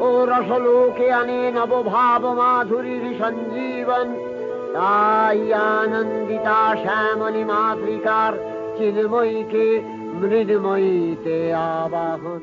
ও রসলোকে আনে নবভাব মাধুরীর সঞ্জীবন তাই আনন্দিতা শ্যামলী মাতৃকার চিন্ময়ীকে মৃন্ময়ীতে আবাহন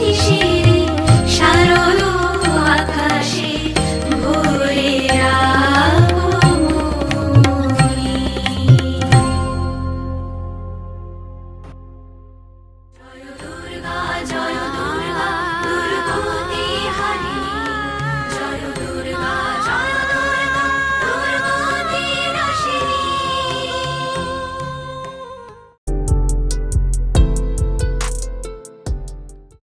你是